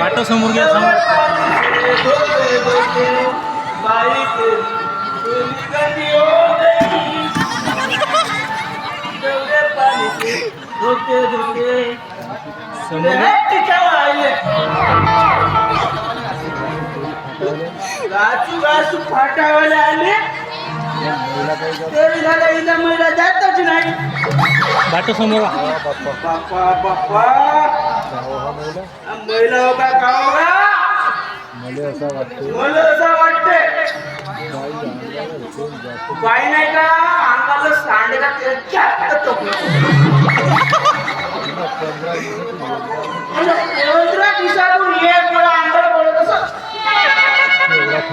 वाटो समोर घ्या समोर. ते धोके धोके समोर फाटावाले आले. तरी झालं इथं महिला जातच नाही. वाटो समोर बाप्पा बाप्पा महिला हो का का हो का मला असं वाटतं मला असं वाटते बाई नाही का अंगाला सांडेला तेल जास्त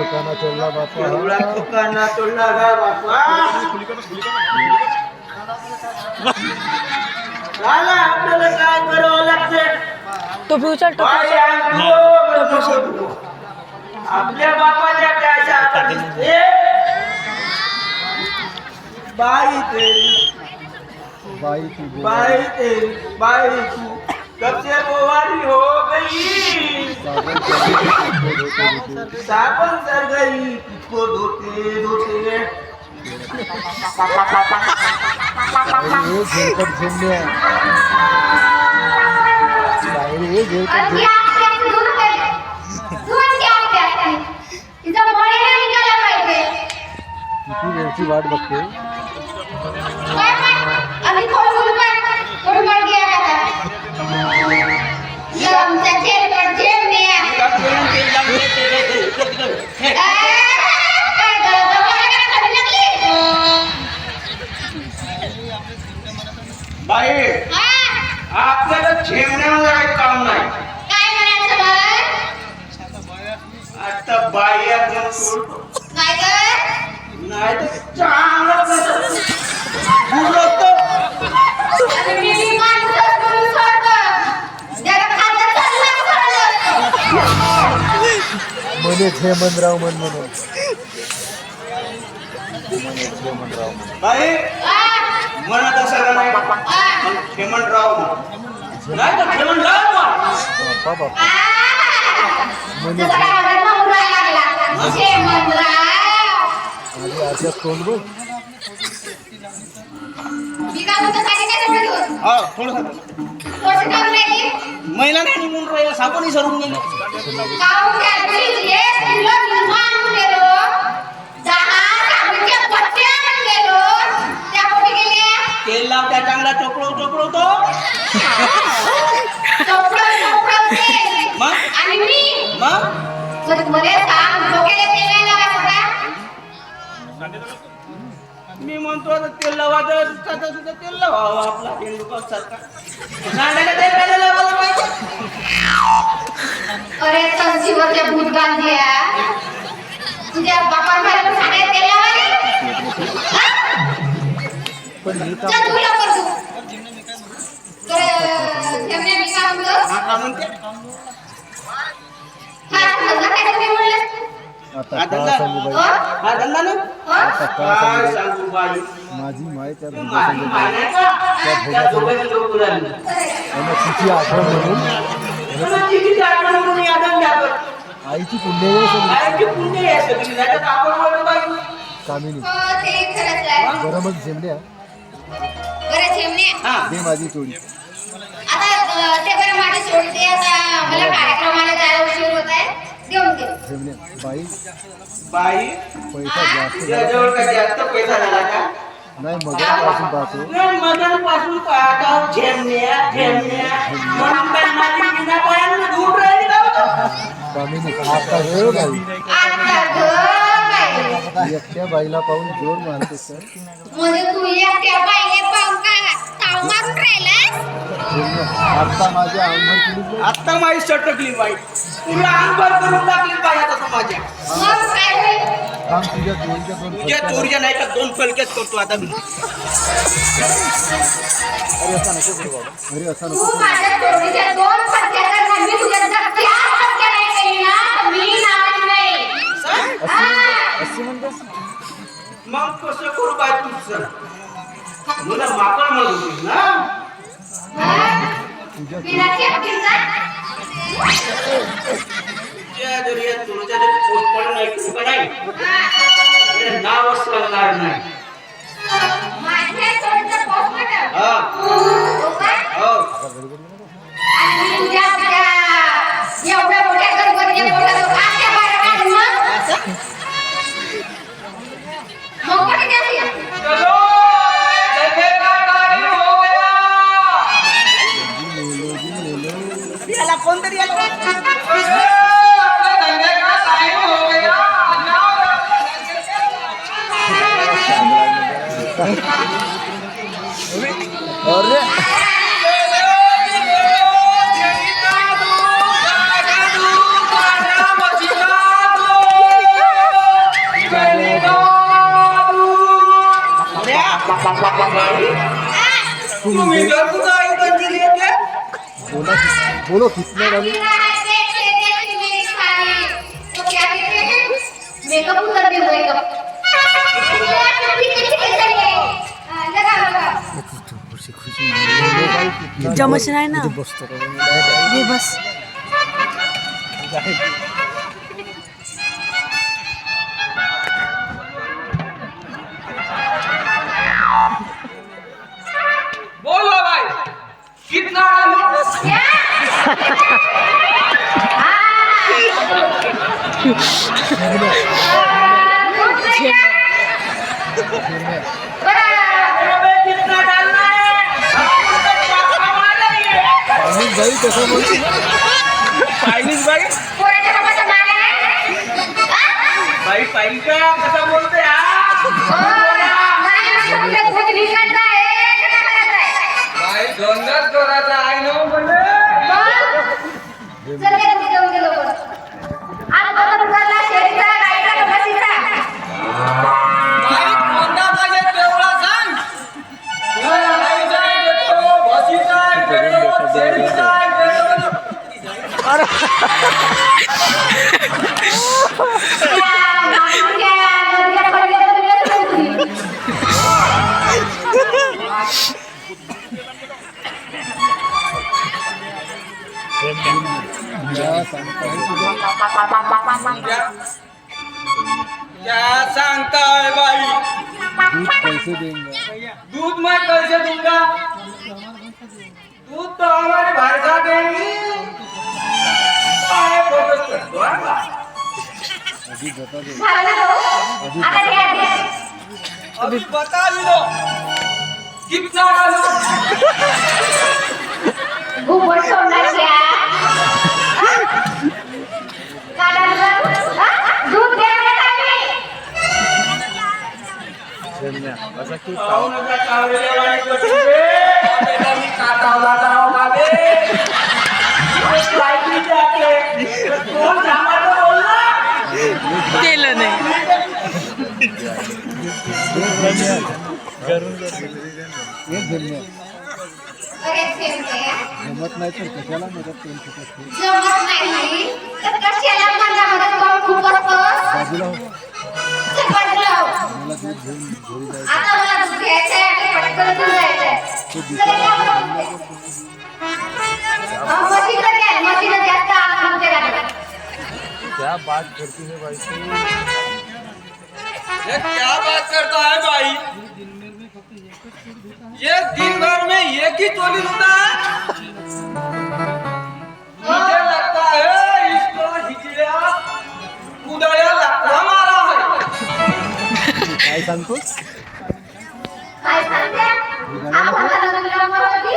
ठिकाणा चोरला बापा. तो फ्युचर अंगो, आपल्या बापाच्या. बाई तेरी. ती. बाई तेरी बाई तू. कब से बोवारी हो गई। साबन चोरली, धोते, धोते. सर गई किसको धोते धोते झेलकट झेलण्या Yang tercil berjemnya. नाही तर खेमनराव म्हण. बापा बापा आ! म्हणे जसा काय माझा नवरा लागला. छे मनराव. आधी आजच्या तोंड बघ मी काय म्हणतो साडी काय तेवढं घेऊन? हा थोडंसं. महिला नाही निघून राहिला सापण विसरून गेलो तेल लाव त्या चांगला चोपडव चोपडवतो मग? मी म्हणतो तर तेल लावायचं म्हणतो तेल लावायचं सुद्धा तेल लावावं हो, आपला तेंडुका सारखा. तेल लावायला पाहिजे. अरे संजीवच्या भूत गांधीया तुझ्या बापान बाहेर सांगायला तेल लावायला हा? पण मी चल का तू लवकर तू तर ठेवणे मी काय म्हणतो हा का म्हणते हा धंदा काय तुम्ही म्हणलं आता हा का धंदा. सांगू हो? बाई हा धंदा ना हो? आता का काय सांगू सांगू बाई माझी माय त्या. आणि तिची आठवण म्हणून तिची आठवण म्हणून आईची पुण्य सगळी. आईची पुण्य आहे सगळी. नाही तर आपण बोलतो बाई. कामिनी. हो, ते खरंच आहे. बरं मग झेमण्या बरं चिमणे हा. दे माझी चोरी आता अं, ते बरं माझी सोडते. आता मला कार्यक्रमाला जायला उशीर होत आहे. देऊन दे. झेमण्या बाई. बाई पैसा जास्त झाला. तुझ्याजवळ काय जास्त पैसा झाला का? नाही पाहतो. मदनपासून पाहता. झेमण्या झेमण्या म्हणून काय माझी बिना पायानं राहिली का? कामिनी आता हे आता एकट्या बाईला पाहून जोर मारते सर. म्हणजे तू एकट्या बाईने पाहून काय ताव मारून राहिलास? झेमण्या आता माझ्या बघ. आत्ता माझी सटकली बाई. तुला अंगभर करून टाकली बाई आता समाजा तुझ्या चोरीच्या दोन तुझ्या चोरीच्या नाही का दोन फलक्याच करतो आता मी अरे असा नको करू बाबा। अरे असा नको करू. माझ्या तोडीच्या दोन फटक्याचा घालवी तुझ्या चार फटक्या नाही केली ना तर मी नावाची नाही. अशी म्हणतेस मग कसं करू बाई तुझं मुलं माकड म्हणत होती ना? तुझ्या तुझ्या जरी तुमच्या जरी नाही तुझं नावच लागणार नाही. तुम्ही घरकुचा आई कंचिली येते बोला बोलो कितने वाली मेकअप उतर दे मेकअप जमच नाही ना बसतो घे बस आलू कितना कसं पाहिलीच बाई बाई पाहिली का कसा बोलते बाई दोनदाच करायचा आहे ना? सांगताय तुझ्या क्या सांगता है भाई दूध पैसे देंगे दूध मैं कैसे दूंगा दूध तो हमारे भाई साहब देंगे काय बोलतोस तू? दोन बा. अभी बता दे अभी दो कितना दूध असं की काटावला केलं नाही जमत नाही तर कशाला मदत करू शकत बाजूला हो. मला दूध घेऊन घरी जायचं बिचारा या जन्म बरं. करतो. अहो, म्हशीचं द्या, म्हशीचं जास्त आमच्या गाडीत. क्या बात करती है भाई तू ये क्या बात करता है भाई ये दिन भर में एक ही टोली होता है मुझे लगता है इसको हिजड़िया उदया लगता मारा है काय सांगतोस काय सांगते? आपण आता तुला म्हणत होती?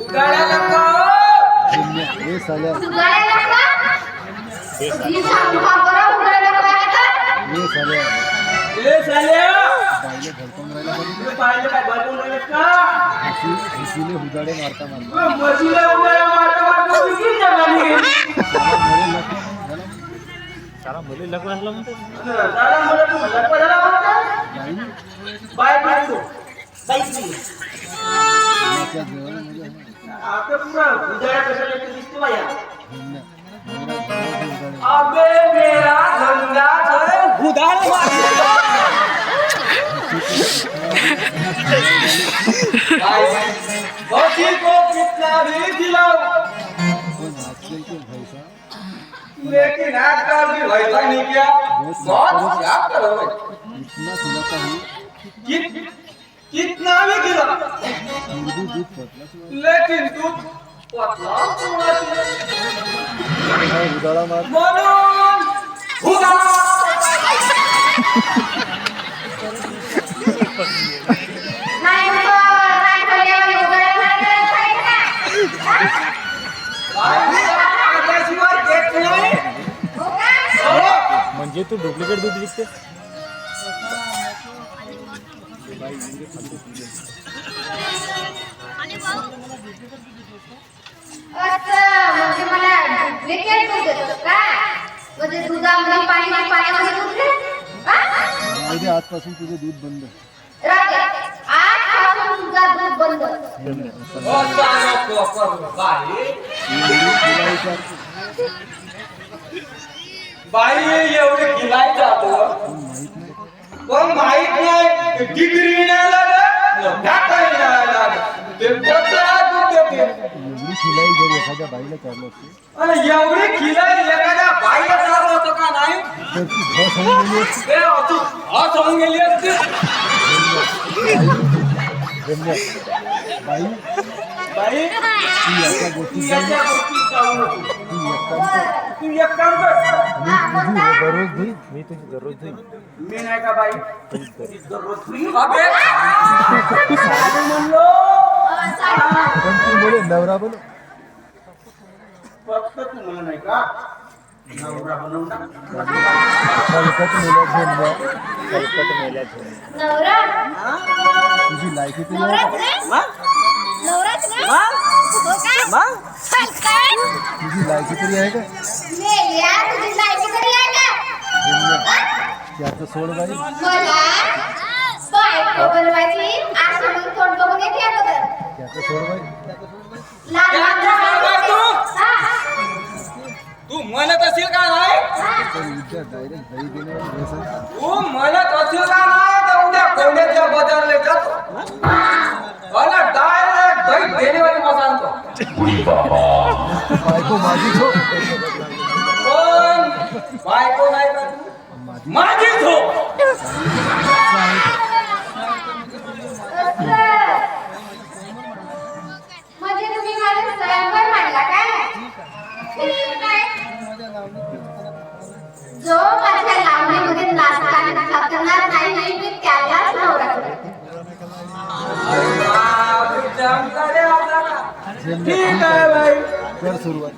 उदया लगता जन्म हे साल्या? ही? हे साल्या ए साल्या राहिला बघितलं पाहिलं काय? राहिलं का? हुदाडे मारता मारता. साला मले लग्न सारा मुली लग्न झालं म्हणते दादा मला तू. बाई बाय आहे. आता पुरा उदया कशाला येते अबे मेरा धंदा है मार बसी को कितना भी खिलाओ। लेकिन आजकल भी वैसा नहीं किया। बहुत याद करो कितना भी खिलाओ। लेकिन तू उदाळा मार म्हणजे तू डुप्लिकेट दूध विकते? असं म्हणजे मला डुप्लिकेट दूध देतो का म्हणजे दुधामध्ये पाणी आणि पाण्यामध्ये दूध घे? हा? उद्या आजपासून तुझं दूध बंद राजा, आजपासून तुझा दूध बंद. नको करू बाई. एवढी तुला विचारतो एवढे जातो. पण माहीत नाही डिग्री नाही लागत? ढाकाही नाही लागत. ते पत्रा दूध देते खिलाई जर एखाद्या बाईला असते आणि एवढी खिलाय एखाद्या बाईला चालू होतं का नाही? तर ती बस होऊन गेली असती ते अचूक हस होऊन गेली असती रम्या बाई बाई तू एका गोष्टीत याच्या गोष्टीत जाऊ नको तू एक काम कर तू एक काम कर। मी तुझी दररोज धुईन मी तुझी दररोज धुईन मी नाही का बाई दररोज फ्री म्हणलो तू बोले नवरा बोल. फक्त तू म्हणून नाही का? नवरा बनवून. हलकट मेल्या नवरा? तुझी लायकी हो का? काय तुझी लायकी तरी आहे का? मेल्या तुझी लायकी तरी आहे का? रम्या, त्याचं सोड बाई. तू. तू म्हणत असेल का नाही? हा. तू म्हणत असेल का नाही? तर उद्या कोंड्याच्या बाजारला जातो आणि डायरेक्ट दही देणेवाली मग सांगतो बायको माझीच हो पण बायको नाही का तू? काय बाई. सुरुवात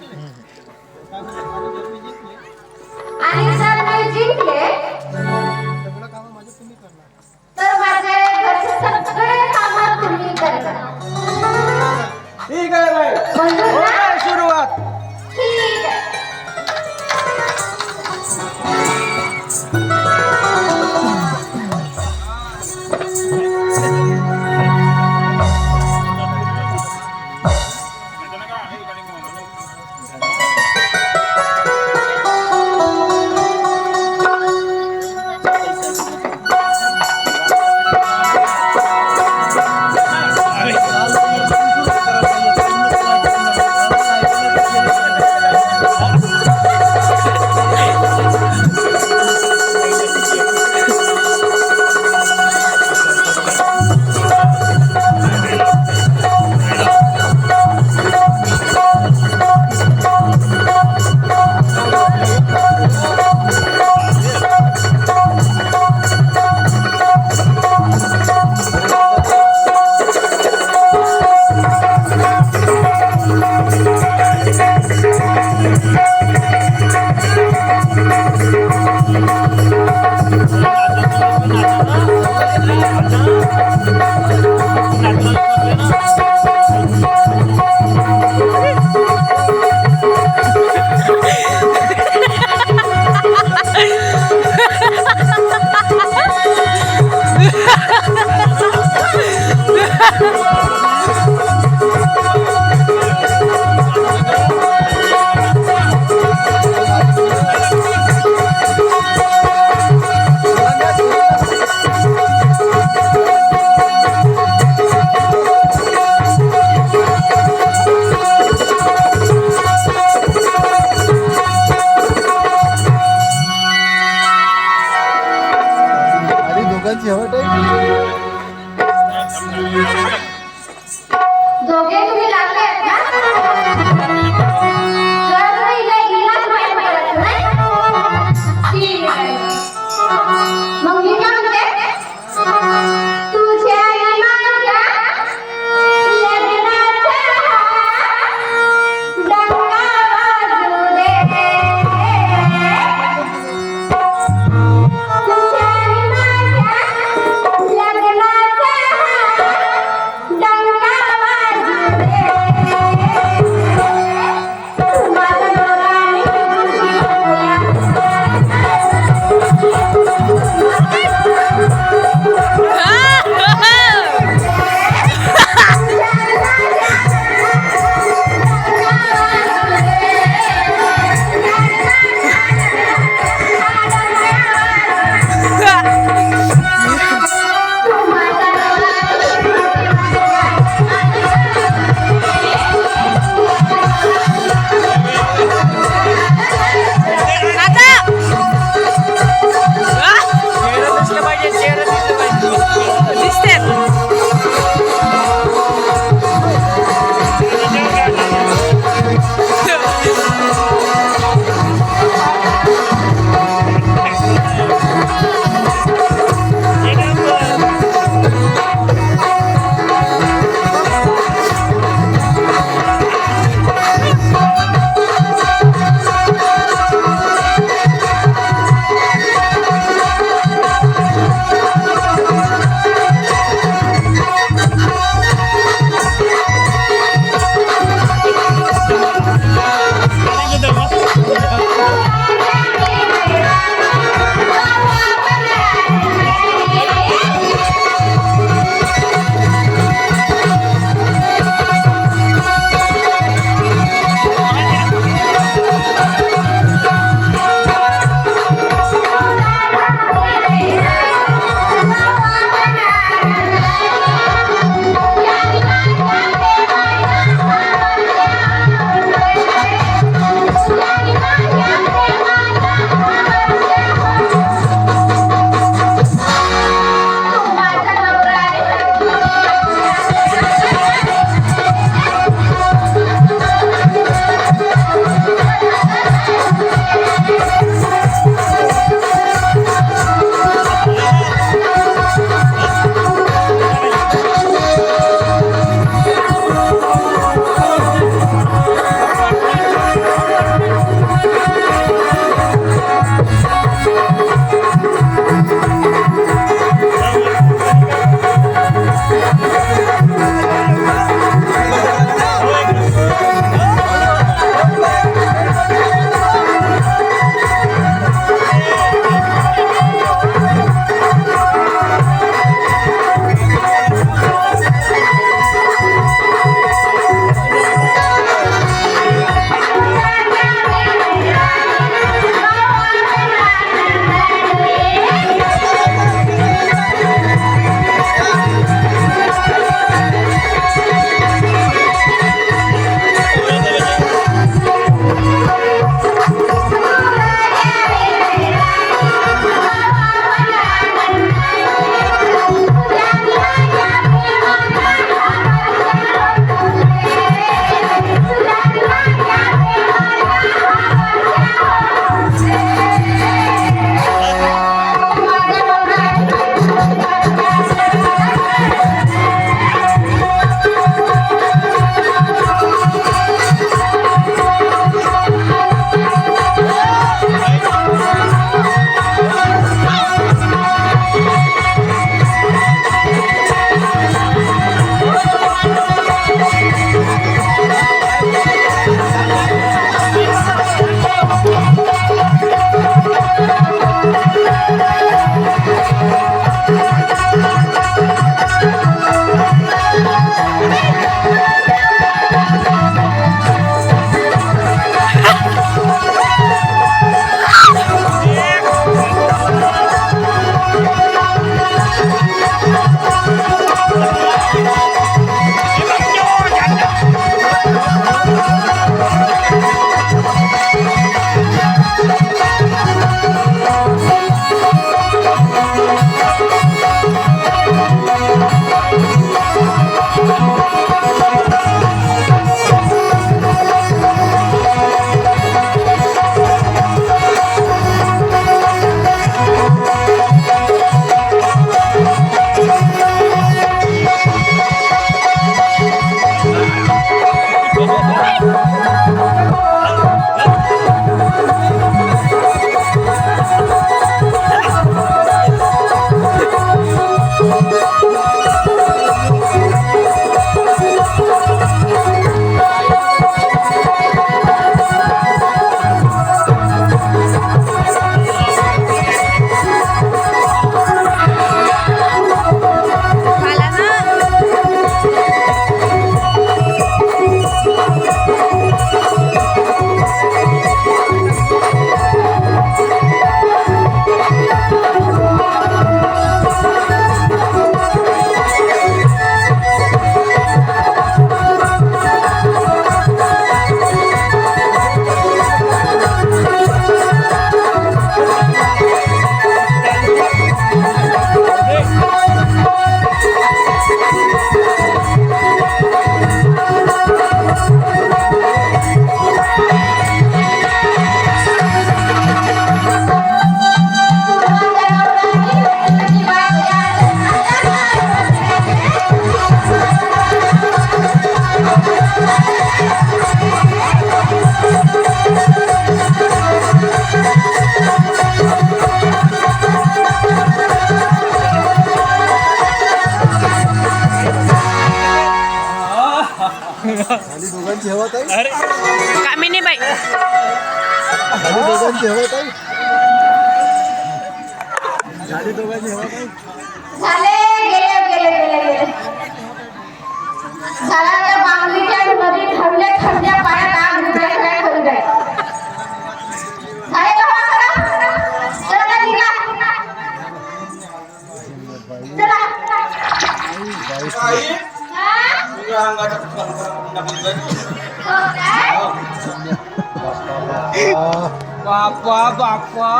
बाप्पा बाप्पा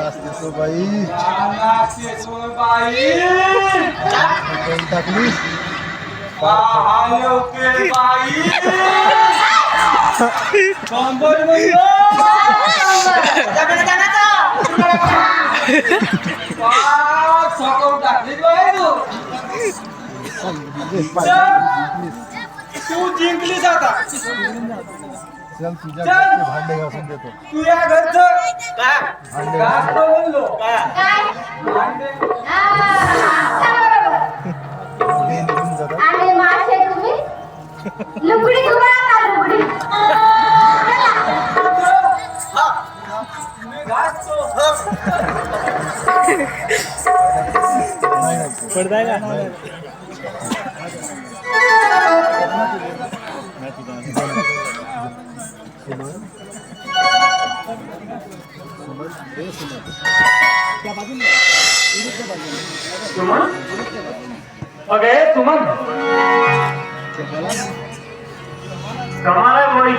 असते तो बाई नानाचे सोयबाई कोण टाकली आलोके बाई कंबर बंद सकून टाकली बाई तू तू जिंकलीस आता चल तुझ्या घरचे भांडे घासून देतो. तुझ्या घरचं? काय बोललो. काय? भांडे आता बरोबर. निघून जातात आणि मासे तुम्ही? लुगडी तुम्हाला का लुगडी. नाही नाही पडताय का? ओके सुमन कमाल आहे.